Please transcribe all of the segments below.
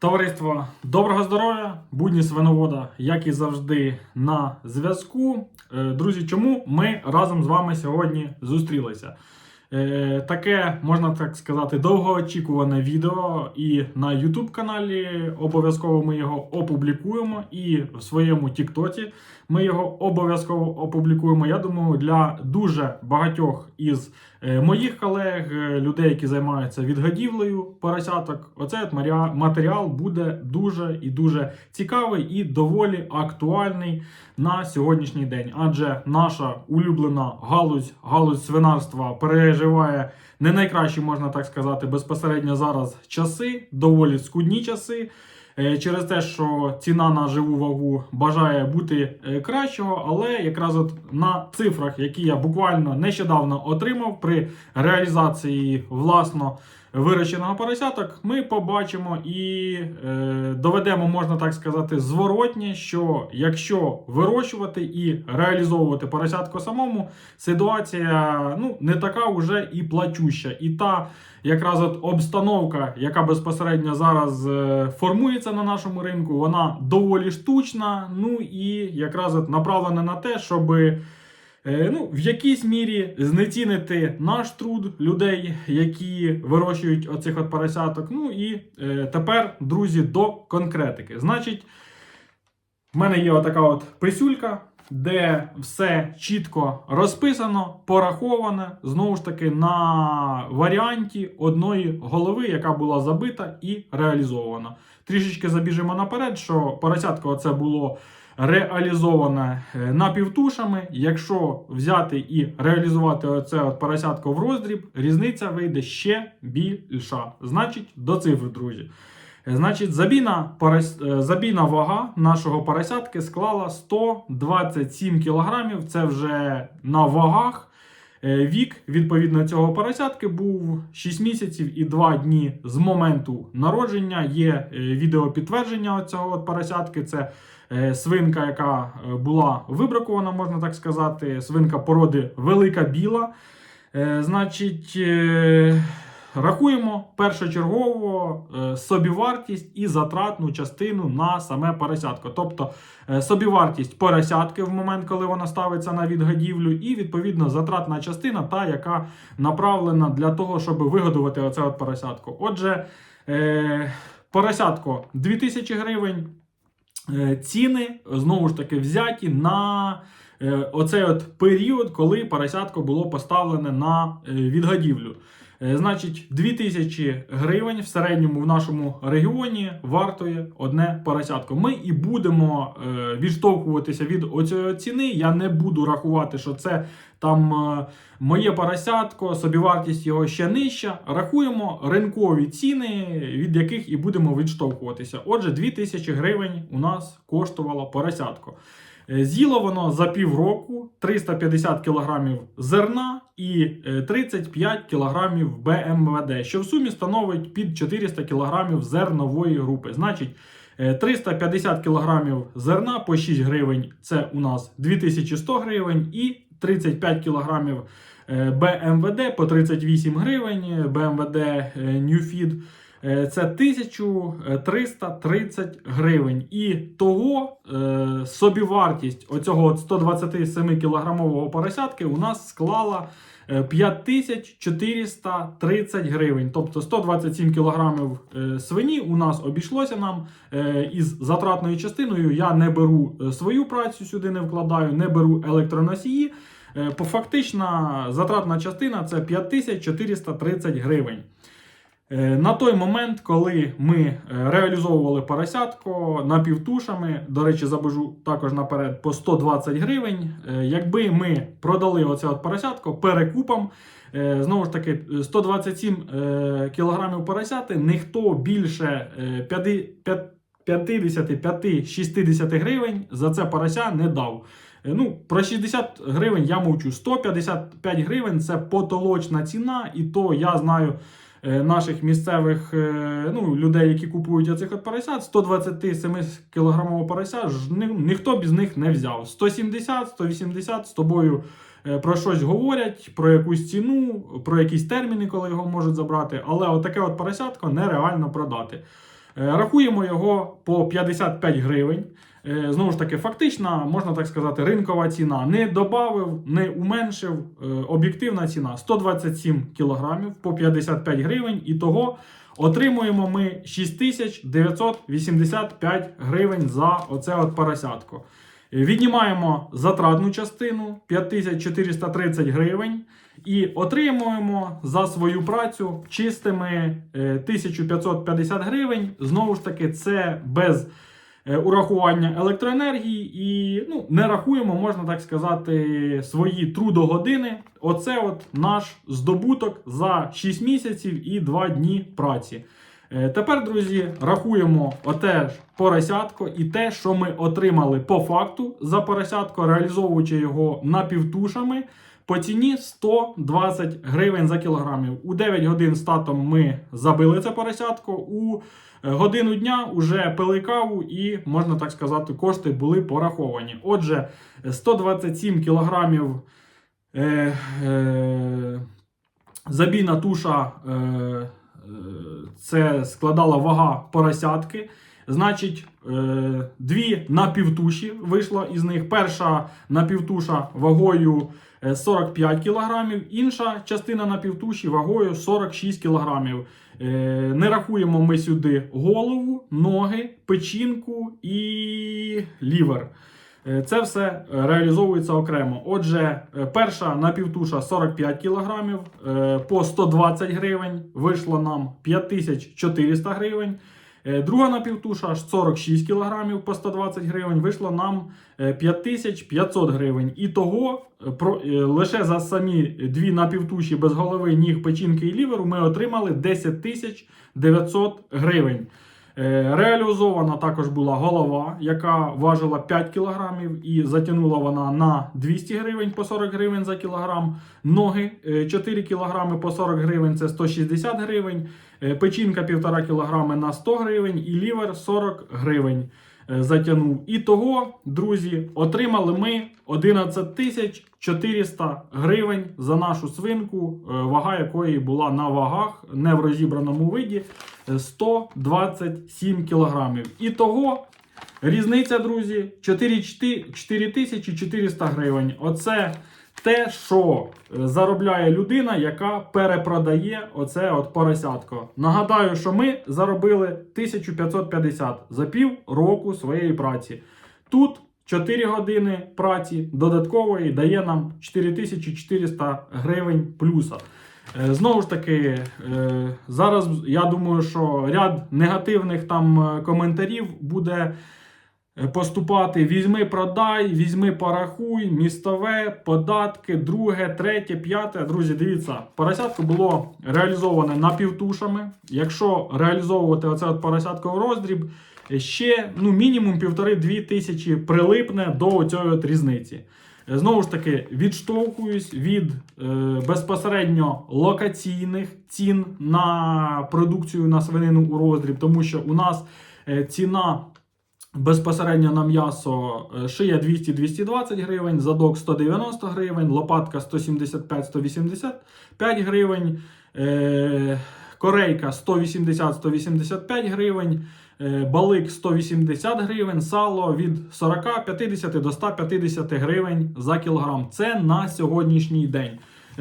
Товариство, доброго здоров'я! Будні свиновода, як і завжди, на зв'язку. Е, Друзі, чому ми разом з вами сьогодні зустрілися? Е, Таке, можна так сказати, довгоочікуване відео і на YouTube каналі обов'язково ми його опублікуємо, і в своєму Тіктоці ми його обов'язково опублікуємо. Я думаю, для дуже багатьох із е, моїх колег, е, людей, які займаються відгодівлею поросяток, оцей матеріал буде дуже і дуже цікавий і доволі актуальний на сьогоднішній день. Адже наша улюблена галузь, галузь свинарства переживає не найкращі, можна так сказати, безпосередньо зараз часи, доволі скудні часи. Е, Через те, що ціна на живу вагу бажає бути е, кращого, але якраз от на цифрах, які я буквально нещодавно отримав при реалізації власно вирощеного поросяток, ми побачимо і е, доведемо, можна так сказати, зворотнє, що якщо вирощувати і реалізовувати поросятко самому, ситуація ну, не така вже і плачуща. І та якраз от обстановка, яка безпосередньо зараз е, формується на нашому ринку, вона доволі штучна. Ну і якраз от направлена на те, щоби. Е, Ну, в якійсь мірі знецінити наш труд людей, які вирощують оцих от поросяток. Ну і е, тепер, друзі, до конкретики. Значить, в мене є отака от писюлька, де все чітко розписано, пораховане, знову ж таки, на варіанті одної голови, яка була забита і реалізована. Трішечки забіжимо наперед, що поросятко це було реалізоване е, напівтушами. Якщо взяти і реалізувати оце от поросятко в роздріб, різниця вийде ще більша. Значить, до цифр, друзі. Е, Значить, забійна, порос... е, забійна вага нашого поросятки склала 127 кг. Це вже на вагах. Е, Вік відповідно цього поросятки був 6 місяців і 2 дні з моменту народження. Є е, відео підтвердження цього поросятки. Це е, свинка, яка була вибракована, можна так сказати. Свинка породи велика біла. Значить, рахуємо першочергово е, собівартість і затратну частину на саме поросятко. Тобто е, собівартість поросятки в момент, коли вона ставиться на відгодівлю, і відповідно затратна частина, та, яка направлена для того, щоб вигодувати оце от поросятко. Отже, е, поросятко 2000 гривень. Ціни знову ж таки взяті на оцей от період, коли поросятко було поставлене на відгодівлю. Е, Значить, 2000 гривень в середньому в нашому регіоні вартує одне поросятко. Ми і будемо е, відштовхуватися від оцієї ціни. Я не буду рахувати, що це там е, моє поросятко, собівартість його ще нижча. Рахуємо ринкові ціни, від яких і будемо відштовхуватися. Отже, 2000 гривень у нас коштувало поросятко. Е, З'їло воно за півроку 350 кг зерна і е, 35 кг БМВД, що в сумі становить під 400 кг зернової групи. Значить, е, 350 кг зерна по 6 гривень це у нас 2100 гривень, і 35 кг е, БМВД по 38 гривень, БМВД е, Newfeed Е, Це 1330 гривень. І того е, собівартість оцього от 127 кілограмового поросятки у нас склала е, 5430 гривень. Тобто 127 кілограмів е, свині у нас обійшлося нам е, із затратною частиною. Я не беру е, свою працю сюди, не вкладаю, не беру електроносії. Е, фактична затратна частина це 5430 гривень. Е, На той момент, коли ми е, реалізовували поросятко напівтушами, до речі, забежу також наперед по 120 гривень. е, Якби ми продали оце от поросятко перекупом, знову ж таки, 127 е, кілограмів поросяти, ніхто більше е, п'яти- п'ят- 55-60 гривень за це порося не дав. Ну, про 60 гривень я мовчу. 155 гривень це потолочна ціна, і то я знаю наших місцевих е, ну, людей, які купують оцих от поросят, 127 кілограмового порося ж ні, ніхто б з них не взяв. 170, 180 з тобою е, про щось говорять, про якусь ціну, про якісь терміни, коли його можуть забрати. Але отаке от поросятко нереально продати. Е, Рахуємо його по 55 гривень. Е, Знову ж таки, фактична, можна так сказати, ринкова ціна. Не додав, не уменшив. Е, Об'єктивна ціна 127 кілограмів по 55 гривень. І того отримуємо ми 6985 гривень за оце от поросятко. Е, Віднімаємо затратну частину 5430 гривень і отримуємо за свою працю чистими е, 1550 гривень. Знову ж таки, це без урахування електроенергії і ну, не рахуємо, можна так сказати, свої трудогодини. Оце от наш здобуток за 6 місяців і 2 дні праці. Е, Тепер, друзі, рахуємо оте ж поросятко і те, що ми отримали по факту за поросятко, реалізовуючи його напівтушами по ціні 120 гривень за кілограмів. У 9 годин з татом ми забили це поросятко. У е, годину дня вже пили каву і, можна так сказати, кошти були пораховані. Отже, 127 кілограмів. Е, е, забійна туша. Е, е, це складала вага поросятки. Значить, е, дві напівтуші вийшло із них. Перша напівтуша вагою 45 кг, інша частина напівтуші вагою 46 кг. Е, Не рахуємо ми сюди голову, ноги, печінку і лівер. Е, Це все реалізовується окремо. Отже, е, перша напівтуша 45 кг е, по 120 гривень вийшло нам 5400 гривень. Е, Друга напівтуша аж 46 кг по 120 гривень вийшло нам е, 5500 гривень. І того е, е, лише за самі дві напівтуші без голови, ніг, печінки і ліверу ми отримали 10 900 гривень. Е, Реалізована також була голова, яка важила 5 кг і затягнула вона на 200 гривень по 40 гривень за кілограм. Ноги е, 4 кг по 40 гривень це 160 гривень. Е, Печінка 1,5 кг на 100 гривень і лівер 40 гривень е, затягнув. І того, друзі, отримали ми 11 тисяч 400 гривень за нашу свинку, е, вага якої була на вагах, не в розібраному виді, е, 127 кілограмів. І того різниця, друзі, 4400 гривень. Оце те, що е, заробляє людина, яка перепродає оце от поросятко. Нагадаю, що ми заробили 1550 за пів року своєї праці. Тут 4 години праці додаткової дає нам 4400 гривень плюса. Е, Знову ж таки, е, зараз я думаю, що ряд негативних там коментарів буде поступати: візьми, продай, візьми, порахуй, містове, податки, друге, третє, п'яте. Друзі, дивіться, поросятко було реалізоване напівтушами. Якщо реалізовувати оце от поросятко в роздріб, е, ще ну, мінімум півтори-дві тисячі прилипне до цієї різниці. Е, Знову ж таки, відштовхуюсь від е, безпосередньо локаційних цін на продукцію на свинину у роздріб, тому що у нас е, ціна безпосередньо на м'ясо е, шия 200-220 гривень, задок 190 гривень, лопатка 175-185 гривень, е, корейка 180-185 гривень. Е, Балик 180 гривень, сало від 40-50 до 150 гривень за кілограм. Це на сьогоднішній день.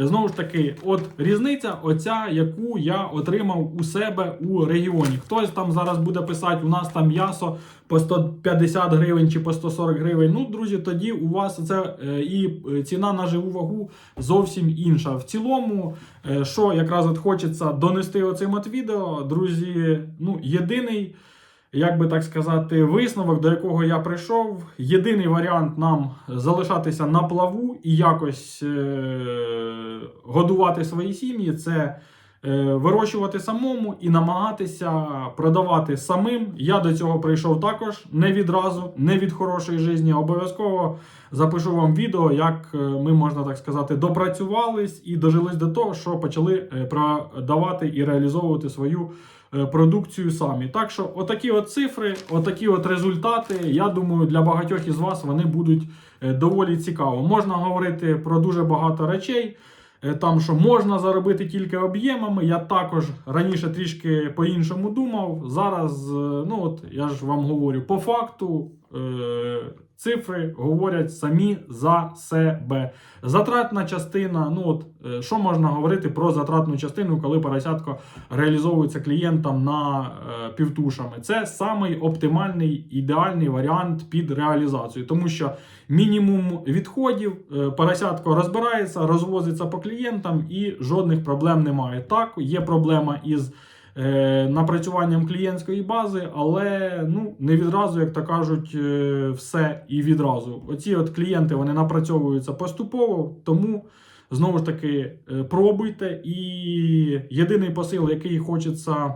Знову ж таки, от різниця, оця, яку я отримав у себе у регіоні. Хтось там зараз буде писати, у нас там м'ясо по 150 гривень чи по 140 гривень. Ну, друзі, тоді у вас це е, і е, ціна на живу вагу зовсім інша. В цілому, е, що якраз от хочеться донести оцим от відео, друзі, ну, єдиний як би так сказати, висновок, до якого я прийшов. Єдиний варіант нам залишатися на плаву і якось е- годувати свої сім'ї це е- вирощувати самому і намагатися продавати самим. Я до цього прийшов також не відразу, не від хорошої житті. Обов'язково запишу вам відео, як е, ми, можна так сказати, допрацювались і дожились до того, що почали е, продавати і реалізовувати свою продукцію самі. Так що, отакі от цифри, отакі от результати. Я думаю, для багатьох із вас вони будуть е, доволі цікаво. Можна говорити про дуже багато речей. е, там, що можна заробити тільки об'ємами. Я також раніше трішки по-іншому думав. Зараз, е, ну от я ж вам говорю, по факту е, цифри говорять самі за себе. Затратна частина, ну от е, що можна говорити про затратну частину, коли поросятко реалізовується клієнтам на е, півтушами. Це самий оптимальний ідеальний варіант під реалізацію, тому що мінімум відходів, е, поросятко розбирається, розвозиться по клієнтам і жодних проблем немає. Так, є проблема із е, напрацюванням клієнтської бази, але ну не відразу, як то кажуть, е, все і відразу. Оці от клієнти вони напрацьовуються поступово, тому. Знову ж таки, е, пробуйте, і єдиний посил, який хочеться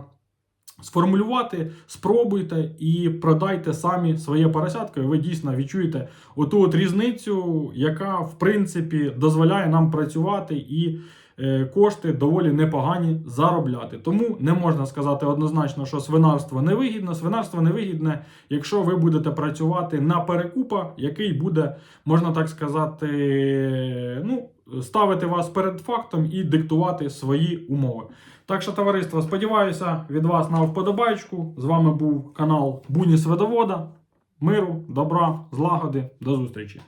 сформулювати, спробуйте і продайте самі своє поросятко, і ви дійсно відчуєте оту от різницю, яка в принципі дозволяє нам працювати і е, кошти доволі непогані заробляти. Тому не можна сказати однозначно, що свинарство невигідно. Свинарство невигідне, якщо ви будете працювати на перекупа, який буде, можна так сказати, ну, ставити вас перед фактом і диктувати свої умови. Так що, товариство, сподіваюся від вас на вподобайку. З вами був канал Буні Сведовода. Миру, добра, злагоди. До зустрічі!